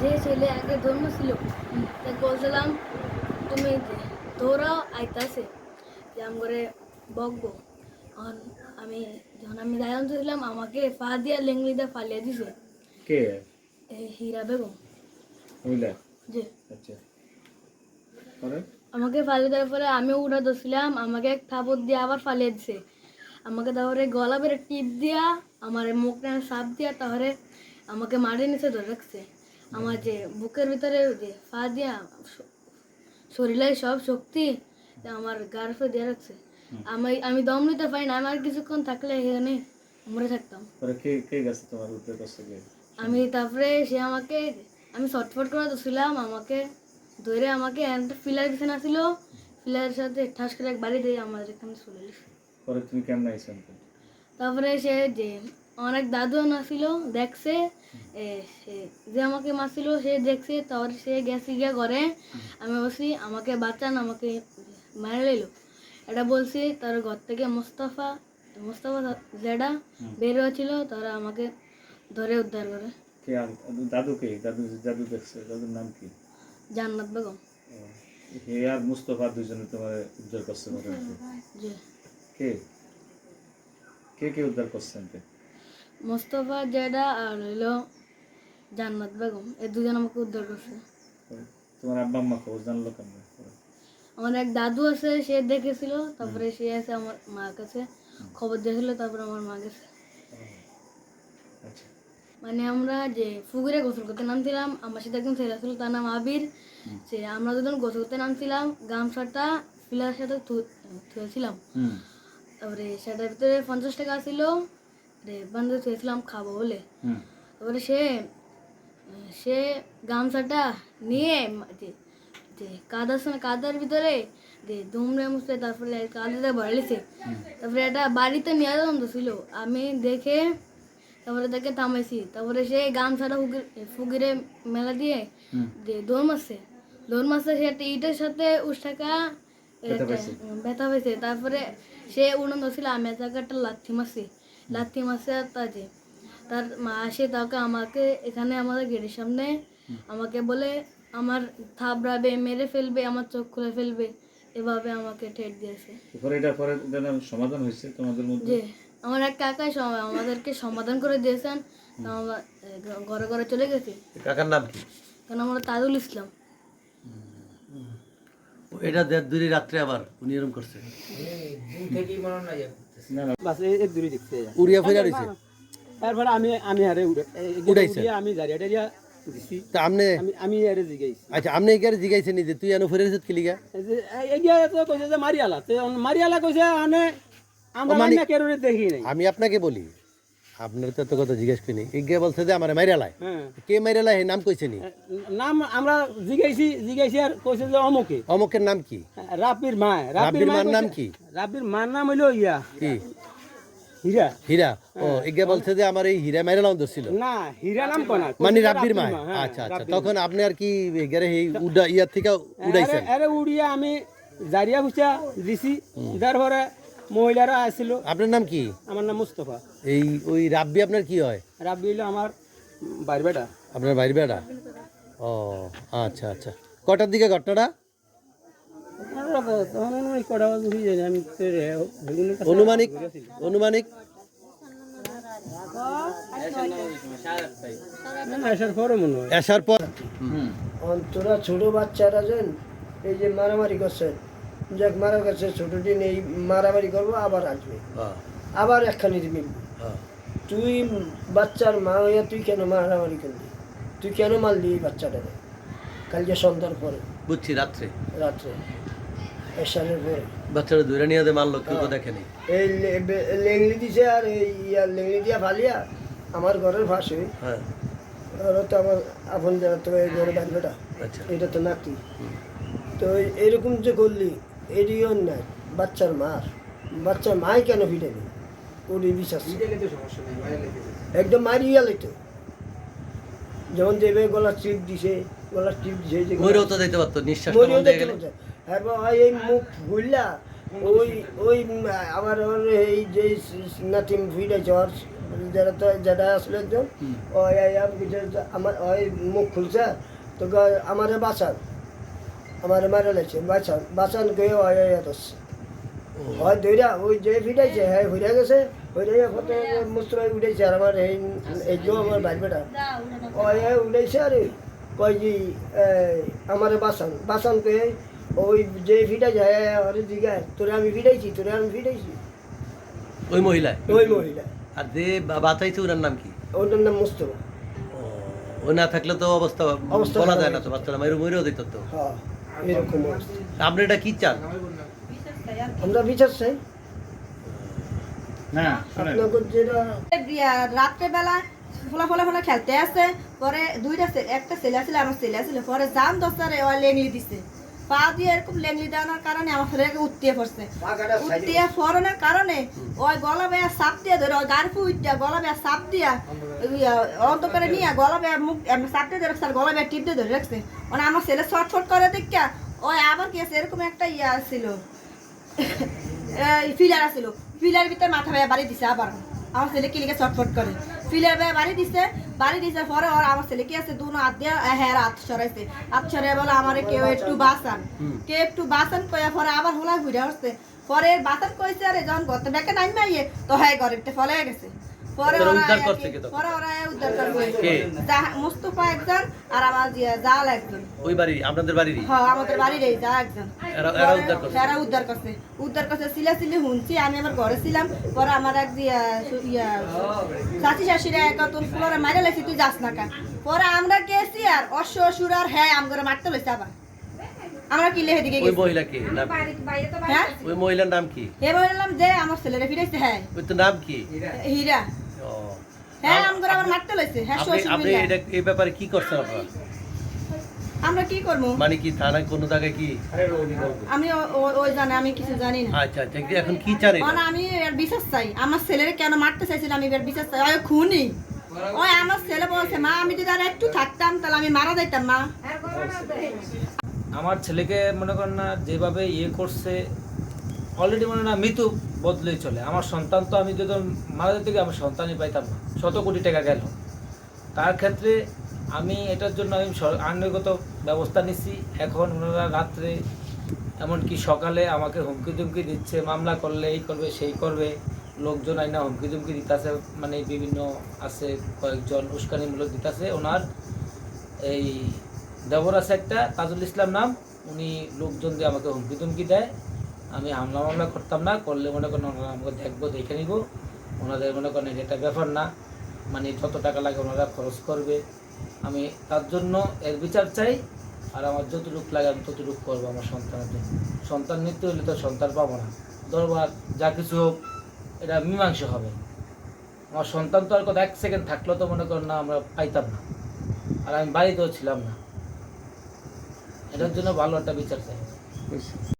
যে ছেলে আগে ধর্ম ছিল তাকে বলছিলাম তুমি দৌড়াও আইতাছে যে আমি করে বকবো আমি যখন আমি দাঁড়ান ছিলাম আমাকে পা দিয়া লেংলি দিয়ে ফালিয়ে দিছে। কে? হীরা বেগম। যে আচ্ছা। আমাকে ফালিয়ে দেওয়ার পরে আমিও উঠা ধরছিলাম আমাকে এক থাপড় দিয়ে আবার ফালিয়ে দিছে। আমাকে তারপরে গলা বেড়ে টিপ দিয়া আমার মুখটা সাপ দিয়া তারপরে আমাকে মাটির নিচে ধরে রাখছে। আমার যে বুকের ভিতরে যে পা দিয়া শরীরের সব শক্তি আমার গার্ফে দিয়ে রাখছে। আমি আমি দম নিতে পারি না আমার কিছুক্ষণ থাকলে এখানে মরে থাকতাম। পরে কে কে গেছে তোমার উদ্ধার করছে কে আমি তারপরে সে আমাকে আমি ছটফট করে ছিলাম আমাকে ধরে আমাকে একটা ফিলার পিছনে আসছিল ফিলারের সাথে ঠাস করে এক বাড়ি দিয়ে আমার এখানে চলে পরে তুমি কেমন তারপরে সে যে অনেক দাদু আসছিল দেখছে যে আমাকে মারছিল সে দেখছে তারপরে সে গেছে গিয়া ঘরে। আমি বলছি আমাকে বাঁচান আমাকে মারা লইলো। এটা বলছি তার ঘর থেকে মোস্তফা মোস্তফা জেডা বের হয়েছিল তারা আমাকে ধরে উদ্ধার করে। কে দাদু কে? দাদু দাদু দেখছে দাদুর নাম কি? জান্নাত বেগম। হে আর মুস্তফা দুজনে তোমার উদ্ধার করছে কে? কে কে উদ্ধার করছেন কে মোস্তফা জেডা আর হইল জান্নাত বেগম। এই দুজন আমাকে উদ্ধার করছে। তোমার আব্বা আম্মা খবর জানলো কেমন? আমার এক দাদু আছে সে দেখেছিল তারপরে সে আছে আমার মার কাছে। খবর দিয়েছিল তারপরে আমার মা গেছে। আচ্ছা। মানে আমরা যে ফুগুরে গোসল করতে নামছিলাম আমার সাথে একজন ছেলে ছিল তার নাম আবির। সে আমরা দুজন গোসল করতে নামছিলাম গামছাটা ফিলার সাথে থুয়েছিলাম। তারপরে সেটার ভিতরে পঞ্চাশ টাকা ছিল রে বান্ধব থুয়েছিলাম খাব বলে। তারপরে সে সে গামছাটা নিয়ে যে কাদার সময় কাদার ভিতরে যে দুমড়ে মুছতে তারপরে কাদাতে বাড়িছে তারপরে এটা বাড়িতে নিয়ে যাওয়া ছিল। আমি দেখে তারপরে তাকে থামাইছি। তারপরে সে গামছাটা ফুকির ফুকিরে মেলা দিয়ে যে দৌড় মারছে। দৌড় মারছে সে একটা ইটের সাথে উষ্টাকা ব্যথা পাইছে। তারপরে সে উড়ন ছিল আমি একটা লাথি মারছি। লাথি মারছে আর তা তার মা আসে তাকে আমাকে এখানে আমাদের গেটের সামনে আমাকে বলে আমার থাবড়াবে মেরে ফেলবে আমার চোখ খুলে ফেলবে। এভাবে আমাকে ঠেট দিয়েছে। পরে এটা পরে এটা সমাধান হয়েছে তোমাদের মধ্যে? আমার এক কাকা সম- আমাদেরকে সমাধান করে দিয়েছেন। আমরা ঘরে ঘরে চলে গেছি। কাকার নাম কি? কারণ আমরা তাজুল ইসলাম। এটা দেড় দুই রাত্রে আবার উনি এরকম করছে। বাস এই এক দূরে দেখতে যায় উড়িয়া ফেরা রয়েছে তারপরে আমি আমি আরে উড়ে উড়াইছে? উড়িয়ে আমি জারিয়া টারিয়া দিছি। তা আপনি আমি আমি আরে জিগাইছি। আচ্ছা আপনি এগারে জিগাইছেন যে তুই এনে ফেরে রয়েছে কিলিগা এই যে এগিয়া তো কইছে যে মারিয়ালা তে মারিয়ালা কইছে আনে আমরা মানে- না কেরুরে দেখি নাই। আমি আপনাকে বলি। আপনার তো এত কথা জিজ্ঞেস করিনি। এগিয়ে বলছে যে আমার মাইরালায় হ্যাঁ। কে মাইরালায় নাম কইছে নি? নাম আমরা জিগাইছি জিগাইছি আর কইছে যে অমুকে। অমকের নাম কি? রাব্বির মা রাব্বির মার নাম কি? রাব্বির মার নাম হইল ইয়া। কি? হীরা। হীরা? ও এগিয়ে বলছে যে আমার এই হীরা মাইরালাও ধরছিল না হীরা নাম কোনা মানে রাব্বির মা হ্যাঁ, আচ্ছা আচ্ছা। তখন আপনি আর কি এগারে এই উডা ইয়ার থেকে উড়াইছেন? আরে উড়িয়া আমি জারিয়া খুঁজা দিছি। তারপরে মহিলারা আসছিল আপনার নাম কি? আমার নাম মুস্তফা। এই ওই রাব্বি আপনার কি হয়? রাব্বি হইল আমার বাড়ি বেটা। আপনার বাইরে বেড়া ও আচ্ছা আচ্ছা। কটার দিকে ঘটনাটা? হয়ে অনুমানিক অনুমানিক। আসার পরে আসার পর? তোরা ছোট বাচ্চারা যেন এই যে মারামারি করছে। যাক মারা গেছে ছোট দিন এই মারামারি করব আবার আসবে। হ্যাঁ, আবার একখানি মিলবি হ্যাঁ। তুই বাচ্চার মা হইয়া তুই কেন মারামারি করলি? তুই কেন মারলি এই বাচ্চাটাকে? কালকে সন্ধ্যার পরে। বুঝছি রাত্রে। রাত্রে। পরে। দূরে নিয়ে মারলো কেউ তো দেখেনি। এই লে- লেংলি দিছে আর এই লেংলি দিয়া ফালিয়া আমার ঘরের পাশে হ্যাঁ। ওরা তো আমার আপন যারা তো এই ঘরে আচ্ছা। এটা তো নাতি তো এরকম যে করলি এরই অন্যায় বাচ্চার মার। বাচ্চার মাই কেন ওর এই বিশ্বাস একদম মারিয়া তো যেমন দেবে গলার চিপ দিছে গলার চিপ দিছে তো দিতে পারতো নিঃশ্বাস মরিও বন্ধ হয়ে গেলে। হ্যাঁ বাবা, এই মুখ ভুললা ওই ওই আবার ওর এই যে নাতিম ফিরেছে ওর যারা তো যেটা আসলে একজন ওই এই আমার ওই মুখ খুলছে তো আমারে বাঁচান। আমারে মারে লাগছে বাঁচান বাঁচান গিয়ে ওই এই আসছে হয় দইরা ওই যে ফিটাইছে হ্যাঁ হইরা গেছে হইরা ফটো মুস্ত্রাই উঠেছে আর আমার এই এই যে আমার বাড়ি বেটা ওই এই উঠেছে আর কয় যে আমারে বাঁচান বাঁচান কে ওই যে ফিটাইছে হ্যাঁ আরে জিগায় তোরে আমি ফিটাইছি তোরে আমি ফিটাইছি ওই মহিলা ওই মহিলা আর যে বা- বাঁচাইছে ওনার নাম কি ওটার নাম মুস্তফা ও না থাকলে তো অবস্থা অবস্থা বলা যায় না তো বাচ্চারা মেরু মরেও দিত তো হ্যাঁ এরকম অবস্থা। আপনি এটা কি চান? আমরা বিচার চাই। না রাত্রেবেলা ফোলা ফোলা ফোলা খেলতে আসে পরে দুইটা একটা ছেলে আসলে আমার ছেলে আসলে পরে জাম দশটারে ওয়ালে নিয়ে দিছে। পা দিয়ে এরকম লেংলি দেওয়ার কারণে আমার ছেলেকে উত্তিয়ে পড়ছে। উত্তিয়ে ফরনের কারণে ওই গলা বেয়া সাপ দিয়ে ধরে ওই গাড়ি উঠটা গলা বেয়া সাপ দিয়া অন্ত করে নিয়ে গলা বেয়া মুখ সাপ দিয়ে ধরে রাখছে গলা বেয়া টিপ দিয়ে ধরে রাখছে। মানে আমার ছেলে ছটফট করে দেখা ওই আবার কি আছে এরকম একটা ইয়া ছিল। ফিলার আছিল। ফিলার ভিতরে মাথা ভাইয়া বাড়ি দিছে আবার। আমার ছেলে কিলিকে চটফট করে। ফিলার ভাইয়া বাড়ি দিছে বাড়ি দিছে পরে ওর আমার ছেলে কি আছে? দুনো হাত দিয়ে হ্যাঁ হাত সরাইছে। হাত সরাই বলে আমার কেউ একটু বাঁচান। কে একটু বাঁচান কয়া পরে আবার হোলা ঘুরে আসছে। পরে বাঁচান কইছে আরে যখন গত ব্যাকে নাইম মাইয়ে তো হ্যাঁ গরিবটা ফলে গেছে। পরে ওরা উদ্ধার করছে কে? পরে ওরা উদ্ধার কে? একজন আর আমার জাল একজন। ওই বাড়ি আপনাদের বাড়িরই? হ্যাঁ আমাদের বাড়ির এই একজন। এরা এরা উদ্ধার করছে। এরা উদ্ধার করছে। উদ্ধার করছে সিলা সিলি শুনছি আমি আমার ঘরে ছিলাম। পরে আমার এক ইয়া চাচি শাশুড়ি এক তোর ফুলরে মাইরা লেছি তুই যাস না কা। পরে আমরা গেছি আর অশ্ব অসুর আর হ্যাঁ আমগরে মারতে লইছে আবার। আমরা কি লেহে দিকে ওই গেছি? মহিলা কি? নাম হ্যাঁ? ওই মহিলার নাম কি? এ বললাম যে আমার ছেলেরে ফিরাইছে হ্যাঁ। ওই তো নাম কি? হীরা। হ্যাঁ আমগরে আবার মারতে লইছে। হ্যাঁ শ্বশুর আপনি এটা এই ব্যাপারে কি করছেন আপনারা? আমরা কি করব? মানে কি থানায় কোনো জায়গায় কি? আমি ও- ও- ওই জানে আমি কিছু জানি না। আচ্ছা আচ্ছা এখন কি চান মানে আমি এর বিশ্বাস চাই। আমার ছেলের কেন মারতে চাইছিল আমি এর বিশ্বাস চাই। ওই খুনি। ওই আমার ছেলে বলছে মা আমি যদি আর একটু থাকতাম তাহলে আমি মারা যাইতাম মা। আমার ছেলেকে মনে করেন না যেভাবে ইয়ে করছে অলরেডি মনে না মৃত্যু বদলেই চলে। আমার সন্তান তো আমি যদি মারা যেতে আমার সন্তানই পাইতাম না। শত কোটি টাকা গেল। তার ক্ষেত্রে আমি এটার জন্য আমি আইনগত ব্যবস্থা নিচ্ছি এখন ওনারা রাত্রে, এমনকি সকালে আমাকে হুমকি ধুমকি দিচ্ছে, মামলা করলে এই করবে, সেই করবে। লোকজন আইনা হুমকি ধুমকি দিতেছে মানে বিভিন্ন আছে, কয়েকজন উস্কানিমূলক দিতেছে। ওনার এই দেবর আছে একটা তাজুল ইসলাম নাম, উনি লোকজন দিয়ে আমাকে হুমকি তুমকি দেয়। আমি হামলা মামলা করতাম না, করলে মনে করেন ওনারা আমাকে দেখব, দেখে নিব। ওনাদের মনে করেন এটা ব্যাপার না। মানে যত টাকা লাগে ওনারা খরচ করবে। আমি তার জন্য এর বিচার চাই, আর আমার যতটুক লাগে আমি ততটুক করব আমার সন্তানের জন্য। সন্তান মৃত্যু হলে তো সন্তান পাবো না। দরবার যা কিছু হোক, এটা মীমাংস হবে। আমার সন্তান তো আর কত এক সেকেন্ড থাকলেও তো মনে করেন না আমরা পাইতাম না। আর আমি বাড়িতেও ছিলাম না। এটার জন্য ভালো একটা বিচার চাই।